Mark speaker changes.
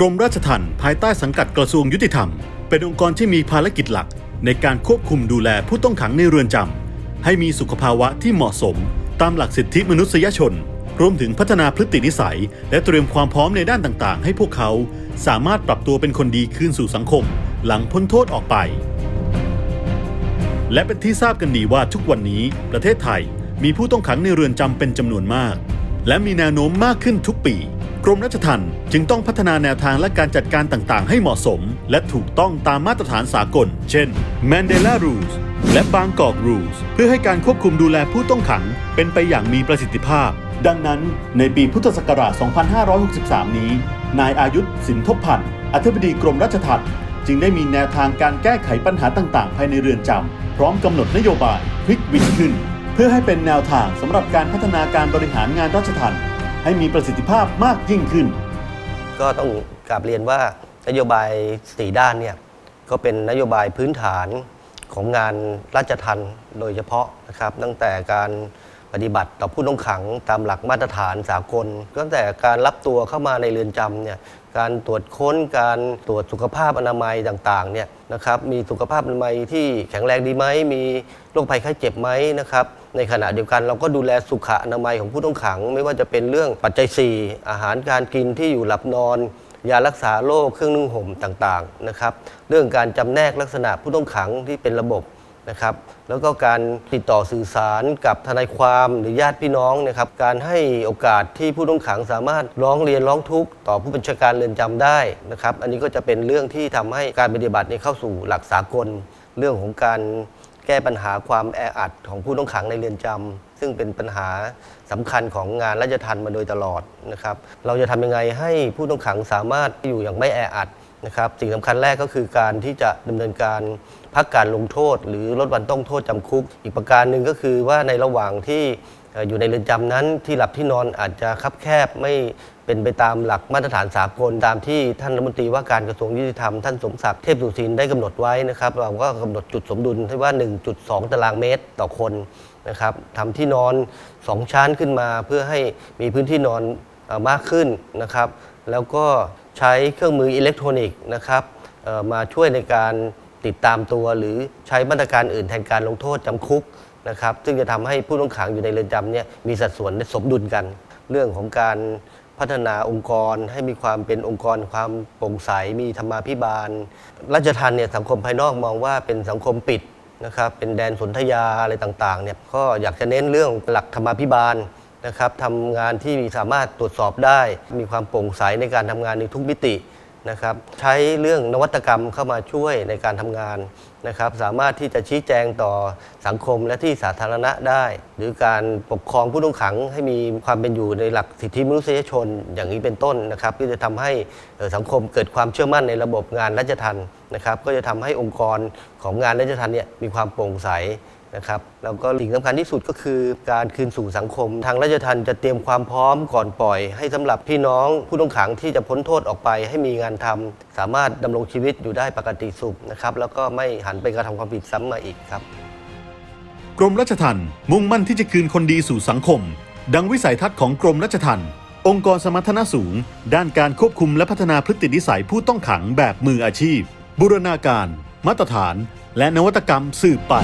Speaker 1: กรมราชทัณฑ์ภายใต้สังกัดกระทรวงยุติธรรม เป็นองค์กรที่มีภารกิจหลัก ในการควบคุมดูแลผู้ต้องขังในเรือนจำให้มีสุขภาวะที่เหมาะสม ตามหลักสิทธิมนุษยชน รวมถึงพัฒนาพฤตินิสัย และเตรียมความพร้อมในด้านต่างๆ ให้พวกเขาสามารถปรับตัวเป็นคนดีคืนสู่สังคม หลังพ้นโทษออกไป และเป็นที่ทราบกันดีว่าทุกวันนี้ประเทศไทยมีผู้ต้องขังในเรือนจำเป็นจำนวนมาก และมีแนวโน้มมากขึ้นทุกปี กรมราชทัณฑ์จึงต้องพัฒนาแนวทางและการจัดการต่างๆ ให้เหมาะสม และถูกต้องตามมาตรฐานสากล เช่น Mandela Rules และ Bangkok Rules เพื่อให้การควบคุมดูแลผู้ต้องขัง เป็นไปอย่างมีประสิทธิภาพ ดังนั้นในปีพุทธศักราช 2563 นี้ นายอายุธสินทบพันธ์อธิบดีกรมราชทัณฑ์จึงได้มีแนวทางการแก้ไขปัญหาต่างๆ ภายในเรือนจำพร้อมกำหนดนโยบายพลิกวินขึ้น เพื่อให้เป็นแนวทางสำหรับการพัฒนาการบริหารงานราชทัณฑ์ ให้มีประสิทธิภาพมากยิ่งขึ้น
Speaker 2: ก็ต้องกราบเรียนว่านโยบายสี่ด้านเนี่ยก็เป็นนโยบายพื้นฐานของงานราชทัณฑ์โดยเฉพาะนะครับ ตั้งแต่การ ปฏิบัติต่อผู้ต้องขังตามหลักมาตรฐานสากลตั้งแต่การรับตัวเข้ามาในเรือนจำเนี่ยการตรวจค้นการตรวจสุขภาพอนามัยต่างๆเนี่ยนะครับมีสุขภาพอนามัยที่แข็งแรงดีไหมมีโรคภัยไข้เจ็บไหมนะครับในขณะเดียวกันเราก็ดูแลสุขอนามัยของผู้ต้องขัง ไม่ว่าจะเป็นเรื่องปัจจัย 4 อาหารการกินที่อยู่หลับนอนยารักษาโรคเครื่องนุ่งห่มต่างๆนะครับเรื่องการจำแนกลักษณะผู้ต้องขังที่เป็นระบบ นะครับแล้วก็การติดต่อสื่อสารกับทนายความหรือญาติพี่น้องนะครับการให้โอกาสที่ผู้ต้องขังสามารถร้องเรียนร้องทุกข์ต่อผู้บัญชาการเรือนจำได้นะครับอันนี้ก็จะเป็นเรื่องที่ทำให้การปฏิบัตินี้เข้าสู่หลักสากล เรื่องของการแก้ปัญหาความแออัดของผู้ต้องขังในเรือนจำซึ่งเป็นปัญหาสำคัญของงานราชทัณฑ์มาโดยตลอดนะครับเราจะทำยังไงให้ผู้ต้องขังสามารถอยู่อย่างไม่แออัด นะครับสิ่งสำคัญแรกก็คือการที่จะดำเนินการพักการลงโทษ หรือลดวันต้องโทษจำคุก อีกประการหนึ่งก็คือว่าในระหว่างที่อยู่ในเรือนจำนั้นที่หลับที่นอนอาจจะคับแคบไม่เป็นไปตามหลักมาตรฐานสากลตามที่ท่านรัฐมนตรีว่าการกระทรวงยุติธรรมท่านสมศักดิ์เทพสุทินได้กำหนดไว้นะครับเราก็กำหนดจุดสมดุลที่ว่า 1.2 ตารางเมตรต่อคนนะครับทำที่นอน 2 ชั้นขึ้นมาเพื่อให้มีพื้นที่นอน มากขึ้นนะครับ แล้วก็ใช้เครื่องมืออิเล็กทรอนิกส์นะครับมาช่วยในการติดตามตัว หรือใช้มาตรการอื่นแทนการลงโทษจำคุกนะครับ ซึ่งจะทำให้ผู้ต้องขังอยู่ในเรือนจำเนี่ยมีสัดส่วนได้สมดุลกัน เรื่องของการพัฒนาองค์กรให้มีความเป็นองค์กรความโปร่งใสมีธรรมาภิบาลราชทันเนี่ยสังคมภายนอกมองว่าเป็นสังคมปิดนะครับเป็นแดนสนธยาอะไรต่างๆเนี่ยก็อยากจะเน้นเรื่องหลักธรรมาภิบาล นะครับทำงานที่สามารถตรวจสอบได้ มีความโปร่งใสในการทำงานในทุกมิตินะครับใช้เรื่องนวัตกรรมเข้ามาช่วยในการทำงานนะครับสามารถที่จะชี้แจงต่อสังคมและที่สาธารณะได้ หรือการปกครองผู้ต้องขังให้มีความเป็นอยู่ในหลักสิทธิมนุษยชนอย่างนี้เป็นต้นนะครับที่จะทำให้สังคมเกิดความเชื่อมั่นในระบบงานราชทัณฑ์นะครับก็จะทำให้องค์กรของงานราชทัณฑ์เนี่ยมีความโปร่งใส นะครับแล้วก็สิ่งสำคัญที่สุดก็คือการคืนสู่สังคม ทางราชทัณฑ์จะเตรียมความพร้อมก่อนปล่อย ให้สำหรับพี่น้องผู้ต้องขังที่จะพ้นโทษออกไป ให้มีงานทำสามารถดำรงชีวิตอยู่ได้ปกติสุขนะครับแล้วก็ไม่หันไปกระทำความผิดซ้ำมาอีกครับ
Speaker 1: กรมราชทัณฑ์มุ่งมั่นที่จะคืนคนดีสู่สังคม ดังวิสัยทัศน์ของกรมราชทัณฑ์องค์กรสมรรถนะสูง ด้านการควบคุมและพัฒนาพฤตินิสัยผู้ต้องขังแบบมืออาชีพ บูรณาการ มาตรฐาน และนวัตกรรมสืบไป